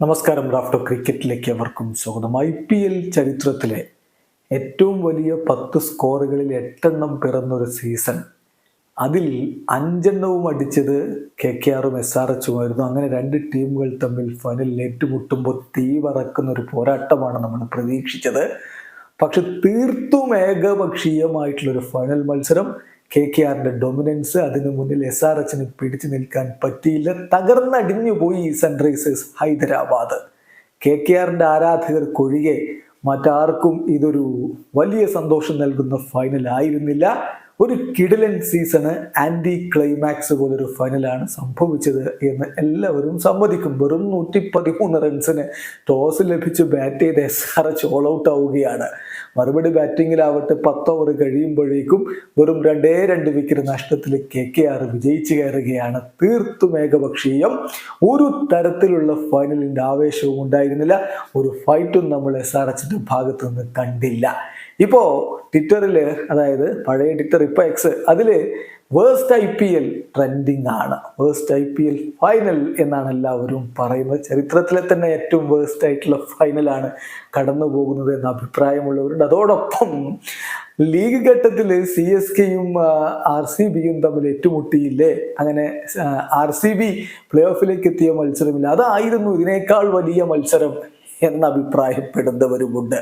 നമസ്കാരം റാഫ്റ്റോ ക്രിക്കറ്റിലേക്ക് അവർക്കും സ്വാഗതം. ഐ പി എൽ ചരിത്രത്തിലെ ഏറ്റവും വലിയ പത്ത് സ്കോറുകളിൽ എട്ടെണ്ണം പിറന്നൊരു സീസൺ. അതിൽ അഞ്ചെണ്ണവും അടിച്ചത് കെ കെ ആറും എസ് ആർ എച്ചുമായിരുന്നു അങ്ങനെ രണ്ട് ടീമുകൾ തമ്മിൽ ഫൈനലിൽ ഏറ്റുമുട്ടുമ്പോൾ തീ പറക്കുന്ന ഒരു പോരാട്ടമാണ് നമ്മൾ പ്രതീക്ഷിച്ചത്. പക്ഷെ തീർത്തും ഏകപക്ഷീയമായിട്ടുള്ളൊരു ഫൈനൽ മത്സരം കെ കെ ആറിന്റെ ഡൊമിനൻസ് അതിനു മുന്നിൽ എസ് ആർ എച്ചിന് പിടിച്ചു നിൽക്കാൻ പറ്റിയില്ല. തകർന്നടിഞ്ഞു പോയി സൺറൈസേഴ്സ് ഹൈദരാബാദ്. കെ കെ ആറിന്റെ ആരാധകർക്കൊഴികെ മറ്റാർക്കും ഇതൊരു വലിയ സന്തോഷം നൽകുന്ന ഫൈനൽ ആയിരുന്നില്ല. ഒരു കിടിലൻ സീസണ് ആന്റി ക്ലൈമാക്സ് പോലൊരു ഫൈനലാണ് സംഭവിച്ചത് എന്ന് എല്ലാവരും സമ്മതിക്കും. വെറും നൂറ്റി പതിമൂന്ന് റൺസിന് ടോസ് ലഭിച്ച് ബാറ്റ് ചെയ്ത് S R H all out ആവുകയാണ്. മറുപടി ബാറ്റിങ്ങിലാവട്ടെ പത്ത് ഓവർ കഴിയുമ്പോഴേക്കും വെറും രണ്ടേ രണ്ട് വിക്കറ്റ് നഷ്ടത്തിൽ കെ കെ ആർ വിജയിച്ചു കയറുകയാണ്. തീർത്തും ഏകപക്ഷീയം. ഒരു തരത്തിലുള്ള ഫൈനലിന്റെ ആവേശവും ഉണ്ടായിരുന്നില്ല. ഒരു ഫൈറ്റും നമ്മൾ എസ് ആർ എച്ചിന്റെ ഭാഗത്തു നിന്ന് കണ്ടില്ല. ഇപ്പോ ട്വിറ്ററിൽ അതായത് പഴയ ട്വിറ്റർ ഇപ്പൊ എക്സ് അതിൽ worst I P L trending ആണ്. Worst I P L final എന്നാണ് എല്ലാവരും പറയുന്നത്. ചരിത്രത്തിലെ തന്നെ ഏറ്റവും വേഴ്സ്റ്റ് ആയിട്ടുള്ള ഫൈനലാണ് കടന്നു പോകുന്നത് എന്ന അഭിപ്രായമുള്ളവരുണ്ട്. അതോടൊപ്പം ലീഗ് ഘട്ടത്തിൽ സി എസ് കെയും ആർ സി ബിയും തമ്മിൽ ഏറ്റുമുട്ടിയില്ലേ? അങ്ങനെ ആർ സി ബി പ്ലേ ഓഫിലേക്ക് എത്തിയ മത്സരമില്ല. അതായിരുന്നു ഇതിനേക്കാൾ വലിയ മത്സരം. എന്ന് അഭിപ്രായപ്പെടുന്നവരുമുണ്ട്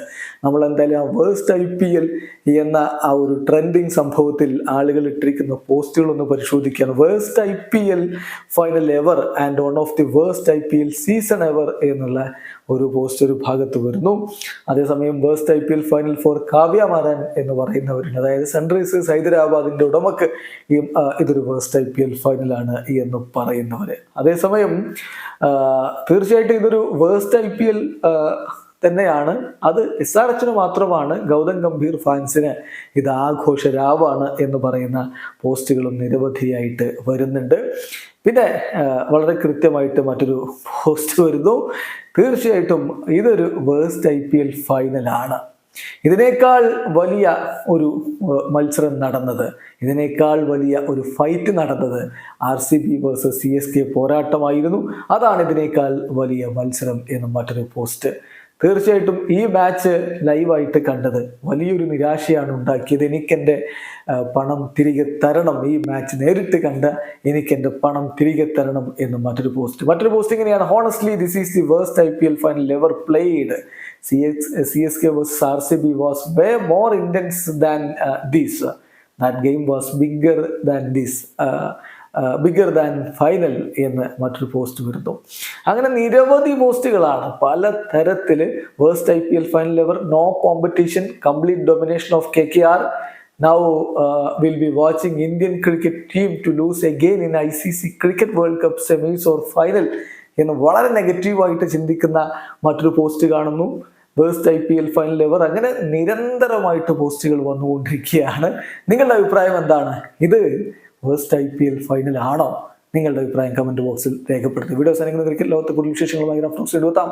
നമ്മൾ എന്തായാലും ആ വേഴ്സ്റ്റ് ഐ പി എൽ എന്ന ആ ഒരു ട്രെൻഡിങ് സംഭവത്തിൽ ആളുകൾ ഇട്ടിരിക്കുന്ന പോസ്റ്റുകളൊന്ന് പരിശോധിക്കുകയാണ്. Worst I P L final ever and one of the worst I P L season ever എന്നുള്ള ഒരു പോസ്റ്റ് ഒരു ഭാഗത്ത് വരുന്നു. അതേസമയം worst I P L final for Kavya Maran എന്ന് പറയുന്നവരുണ്ട്. അതായത് സൺറൈസേഴ്സ് ഹൈദരാബാദിന്റെ ഉടമക്ക് ഇതൊരു വേഴ്സ്റ്റ് ഐ പി എൽ ഫൈനലാണ് എന്ന് പറയുന്നവര്. അതേസമയം തീർച്ചയായിട്ടും ഇതൊരു വേഴ്സ്റ്റ് ഐ പി എൽ തന്നെയാണ്. അത് എസ് ആർ എച്ചിന് മാത്രമാണ് ഗൗതം ഗംഭീർ ഫാൻസിന് ഇത് ആഘോഷ രാവാണ് എന്ന് പറയുന്ന പോസ്റ്റുകളും നിരവധിയായിട്ട് വരുന്നുണ്ട്. പിന്നെ വളരെ കൃത്യമായിട്ട് മറ്റൊരു പോസ്റ്റ് വരുന്നു. തീർച്ചയായിട്ടും ഇതൊരു വേഴ്സ്റ്റ് ഐ പി എൽ ഫൈനലാണ്. ഇതിനേക്കാൾ വലിയ ഒരു മത്സരം നടന്നത് ഇതിനേക്കാൾ വലിയ ഒരു ഫൈറ്റ് നടന്നത് R C B versus C S K പോരാട്ടമായിരുന്നു. അതാണ് ഇതിനേക്കാൾ വലിയ മത്സരം എന്ന് മറ്റൊരു പോസ്റ്റ് തീർച്ചയായിട്ടും ഈ മാച്ച് ലൈവായിട്ട് കണ്ടത് വലിയൊരു നിരാശയാണ് ഉണ്ടാക്കിയത്. എനിക്കെന്റെ പണം തിരികെ തരണം. ഈ മാച്ച് നേരിട്ട് കണ്ട എനിക്കെന്റെ പണം തിരികെ തരണം എന്ന് മറ്റൊരു പോസ്റ്റ് മറ്റൊരു പോസ്റ്റ് ഇങ്ങനെയാണ്. Honestly this is the worst I P L final ever played C X C S K versus R C B was way more intense than these that game was bigger than these bigger than final എന്ന് മറ്റൊരു post വരുന്നു. അങ്ങനെ നിരവധി പോസ്റ്റുകളാണ് പല തരത്തിൽ worst I P L final ever no competition complete domination of K K R now will be watching Indian cricket team to lose again in I C C cricket world cup semis or final എന്ന് വളരെ നെഗറ്റീവായിട്ട് ചിന്തിക്കുന്ന മറ്റൊരു post കാണുന്നു. Worst I P L final ever അങ്ങനെ നിരന്തരമായിട്ട് പോസ്റ്റുകൾ വന്നുകൊണ്ടിരിക്കുകയാണ്. നിങ്ങളുടെ അഭിപ്രായം എന്താണ്? ഇത് worst I P L final ആണോ? നിങ്ങളുടെ അഭിപ്രായം കമന്റ് ബോക്സിൽ രേഖപ്പെടുത്തുക. വീഡിയോ സാധനങ്ങൾ ക്രിക്കറ്റ് ലോകത്തെ കൂടുതൽ വിശേഷങ്ങളുമായി റഫ്റ്റോക്സ് എടുത്താം